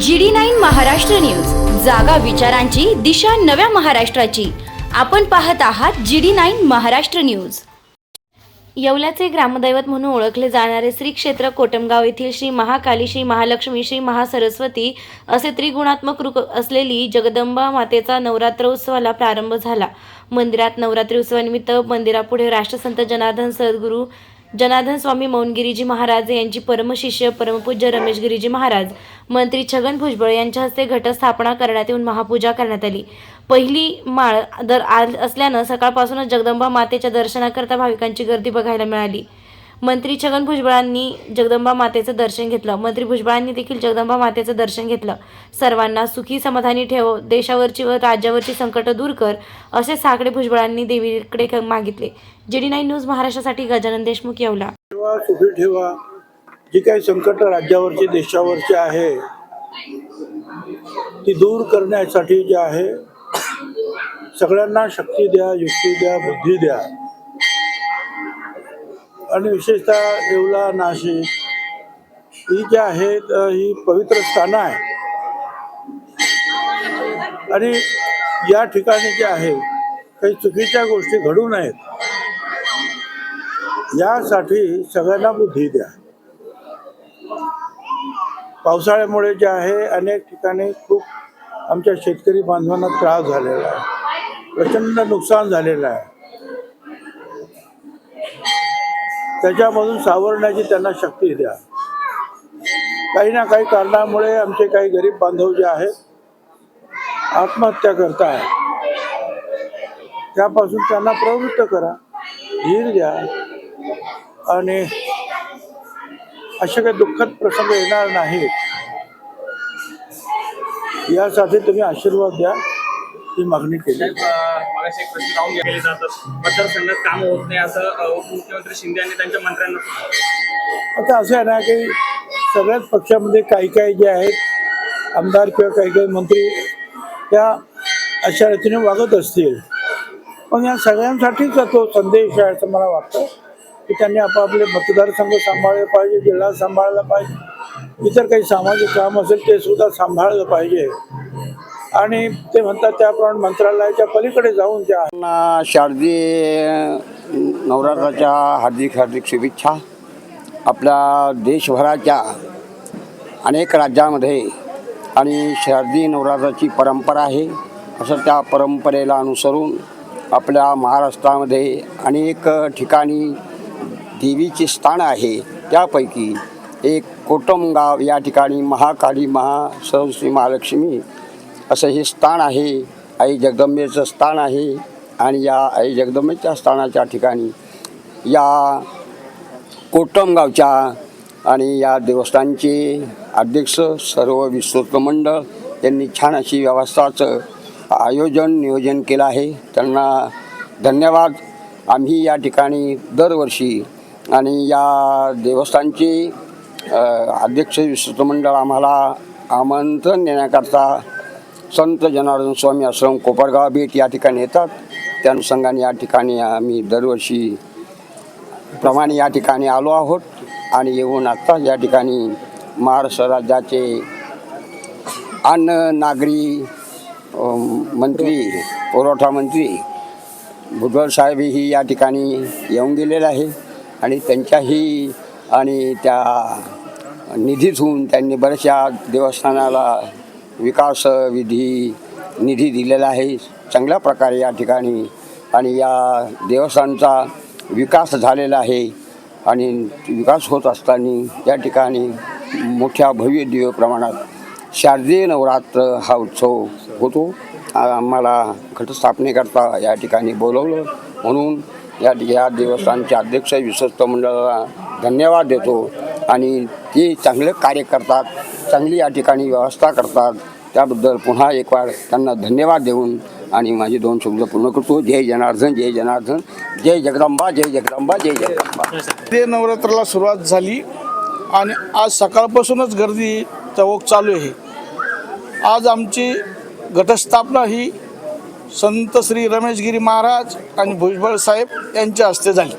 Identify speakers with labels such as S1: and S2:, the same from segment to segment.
S1: G D nine Maharashtra news. जागा विचारांची दिशा नव्या महाराष्ट्राची. आपण पाहत आहात G D nine Maharashtra news. येवल्याचे ग्रामदैवत म्हणून ओळखले जाणारे श्री क्षेत्र कोटमगाव येथील श्री महाकाली श्री महालक्ष्मी श्री महासरस्वती असे त्रिगुणात्मक रूप असलेली जगदंबा मातेचा नवरात्र उत्सवाला प्रारंभ झाला. मंदिरात नवरात्री उत्सवानिमित्त मंदिरापुढे राष्ट्रसंत जनार्दन सद्गुरू जनार्दन स्वामी मौनगिरीजी महाराज यांची परमशिष्य परमपूज्य रमेश गिरीजी महाराज मंत्री छगन भुजबळ यांच्या हस्ते घटस्थापना करण्यात येऊन महापूजा करण्यात आली. पहिली माळ दर आज असल्यानं सकाळपासूनच जगदंबा मातेच्या दर्शनाकरता भाविकांची गर्दी बघायला मिळाली. मंत्री छगन भुजबळांनी जगदंबा मातेचं दर्शन घेतलं. मंत्री भुजबळांनी देखील जगदंबा मातेचं दर्शन घेतलं. सर्वांना सुखी समाधानी ठेव देशावरची व राज्यावरची संकट दूर कर असे साकडे भुजबळांनी देवीकडे मागितले. जेडी नाईन न्यूज महाराष्ट्रासाठी गजानन देशमुख येवला.
S2: ठेवा सुखी ठेवा. जी काही संकट राज्यावरची देशावरची आहे ती दूर करण्यासाठी जे आहे सगळ्यांना शक्ती द्या युक्ती द्या बुद्धी द्या. आणि विशेषतः येवला नाशिक ही जी आहेत ही पवित्र स्थानं आहे आणि या ठिकाणी जे आहे काही चुकीच्या गोष्टी घडू नयेत. यासाठी सगळ्यांना बुद्धी द्या. पावसाळ्यामुळे जे आहे अनेक ठिकाणी खूप आमच्या शेतकरी बांधवांना त्रास झालेला आहे. प्रचंड नुकसान झालेलं आहे. त्याच्यामधून सावरण्याची त्यांना शक्ती द्या. काही ना काही कारणामुळे आमचे काही गरीब बांधव जे आहेत आत्महत्या करताय त्यापासून त्यांना प्रवृत्त करा धीर द्या आणि असे काही दुःखद प्रसंग येणार नाहीत. यासाठी तुम्ही आशीर्वाद द्या ही मागणी केली.
S3: मगाशी एक प्रश्न लावून केले जातात मतदारसंघात काम होत नाही असं उपमुख्यमंत्री शिंदे यांनी त्यांच्या मंत्र्यांना
S2: आता असं आहे ना की सगळ्याच पक्षामध्ये काही काही जे आहेत आमदार किंवा काही काही मंत्री त्या अशा रीतीने वागत असतील. पण या सगळ्यांसाठीच तो संदेश आहे असं मला वाटतं. की त्यांनी आपापले मतदारसंघ सांभाळले पाहिजे जिल्हा सांभाळला पाहिजे. इतर काही सामाजिक काम असेल ते सुद्धा सांभाळलं पाहिजे. आणि ते म्हणतात त्याप्रमाणे मंत्रालयाच्या पलीकडे जाऊन त्या
S4: त्यांना शारदीय नवरात्राच्या हार्दिक हार्दिक शुभेच्छा. आपल्या देशभराच्या अनेक राज्यामध्ये आणि शारदीय नवरात्राची परंपरा आहे. असं त्या परंपरेला अनुसरून आपल्या महाराष्ट्रामध्ये अनेक ठिकाणी देवीचे स्थान आहे. त्यापैकी एक कोटमगाव या ठिकाणी महाकाली महासरस्वती महालक्ष्मी असं हे स्थान आहे. आई जगदंबेचं स्थान आहे आणि या आई जगदंबेच्या स्थानाच्या ठिकाणी या कोटमगावच्या आणि या देवस्थानचे अध्यक्ष सर्व विश्वस्त मंडळ यांनी छान अशी व्यवस्थाचं आयोजन नियोजन केलं आहे. त्यांना धन्यवाद. आम्ही या ठिकाणी दरवर्षी आणि या देवस्थानचे अध्यक्ष विश्वस्त मंडळ आम्हाला आमंत्रण देण्याकरता संत जनार्दन स्वामी आश्रम कोपरगाव भेट या ठिकाणी येतात. त्या अनुषंगाने या ठिकाणी आम्ही दरवर्षी प्रमाणे या ठिकाणी आलो आहोत आणि येऊन आत्ता या ठिकाणी महाराष्ट्र राज्याचे अन्न नागरी मंत्री पुरवठा मंत्री भुजबळ साहेबही या ठिकाणी येऊन गेलेले आहे. आणि त्यांच्याही आणि त्या निधीतून त्यांनी बऱ्याचशा देवस्थानाला विकास विधी निधी दिलेला आहे. चांगल्या प्रकारे या ठिकाणी आणि या देवस्थानचा विकास झालेला आहे. आणि विकास होत असताना या ठिकाणी मोठ्या भव्य दिव्य प्रमाणात शारदीय नवरात्र हा उत्सव होतो. आम्हाला घटस्थापनेकरता या ठिकाणी बोलवलं. म्हणून या या देवस्थानचे अध्यक्ष विश्वस्त मंडळाला धन्यवाद देतो. आणि ते चांगलं कार्य करतात चांगली या ठिकाणी व्यवस्था करतात. त्याबद्दल पुन्हा एक वेळ त्यांना धन्यवाद देऊन आणि माझे दोन शब्द पूर्ण करतो. जय जनार्दन जय जनार्दन. जय जगदंबा जय जगदंबा जय जगदंबा.
S5: ते नवरात्राला सुरुवात झाली आणि आज सकाळपासूनच गर्दी चौक चालू आहे. आज आमची घटस्थापना ही संत श्री रमेशगिरी महाराज आणि भुजबळ साहेब यांच्या हस्ते झाली.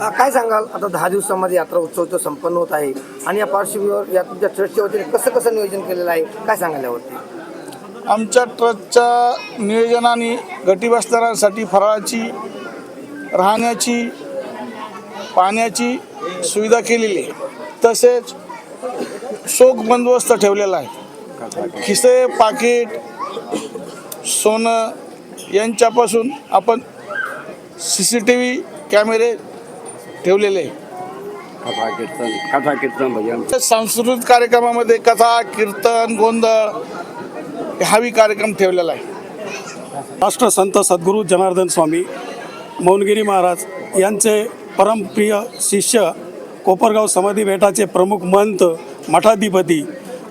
S6: अ, काय सांगाल? आता दहा दिवसामध्ये यात्रा उत्सव तो संपन्न होत आहे आणि या पार्श्वभूमीवर या तुमच्या ट्रस्टच्या वतीने कसं कसं नियोजन केलेलं आहे? काय सांगाल यावरती
S5: आमच्या ट्रस्टच्या नियोजनाने बसणाऱ्यांसाठी फराळाची राहण्याची पाण्याची सुविधा केलेली आहे. तसेच शोक बंदोबस्त ठेवलेला आहे. खिसे पाकिट सोनं यांच्यापासून आपण सी सी टी व्ही कॅमेरे ठेवलेले आहे
S4: कथा कीर्तन कथा कीर्तन भजन
S5: सांस्कृतिक कार्यक्रमामध्ये कथा कीर्तन गोंधळ हावी कार्यक्रम ठेवलेला आहे.
S7: राष्ट्रसंत सद्गुरू जनार्दन स्वामी मौनगिरी महाराज यांचे परमप्रिय शिष्य कोपरगाव समाधी बेटाचे प्रमुख महंत मठाधिपती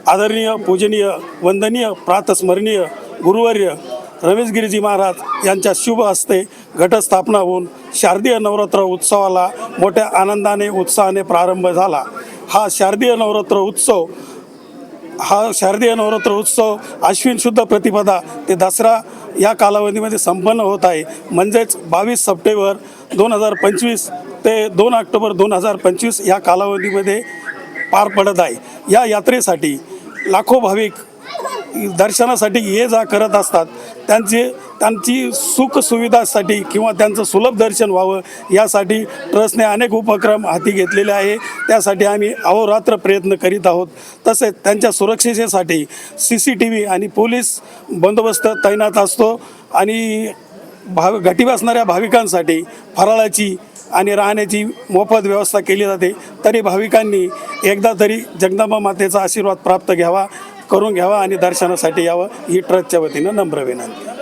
S7: आदरणीय पूजनीय वंदनीय प्रातस्मरणीय गुरुवर्य रमेश गिरीजी महाराज यांच्या शुभ हस्ते घटस्थापना होऊन शारदीय नवरात्र उत्सवाला मोठ्या आनंदाने उत्साहाने प्रारंभ झाला. हा शारदीय नवरात्र उत्सव हा शारदीय नवरात्र उत्सव अश्विन शुद्ध प्रतिपदा ते दसरा या कालावधीमध्ये संपन्न होत आहे. म्हणजेच बावीस सप्टेंबर दोन हजार पंचवीस ते दोन ऑक्टोबर दोन हजार पंचवीस या कालावधीमध्ये पार पडत आहे. या यात्रेसाठी लाखो भाविक दर्शनासाठी ये जा करत असतात त्यांचे त्यांची सुखसुविधासाठी किंवा त्यांचं सुलभ दर्शन व्हावं यासाठी ट्रस्टने अनेक उपक्रम हाती घेतलेले आहे. त्यासाठी आम्ही अहोरात्र प्रयत्न करीत आहोत. तसेच त्यांच्या सुरक्षेसाठी सी सी टी व्ही आणि पोलीस बंदोबस्त तैनात असतो आणि भाव घटी बसणाऱ्या भाविकांसाठी फराळाची आणि राहण्याची मोफत व्यवस्था केली जाते. तरी भाविकांनी एकदा तरी जगदंबा मातेचा आशीर्वाद प्राप्त घ्यावा. करून घ्यावा आणि दर्शनासाठी यावं ही ट्रस्टच्या वतीनं नम्र विनंती.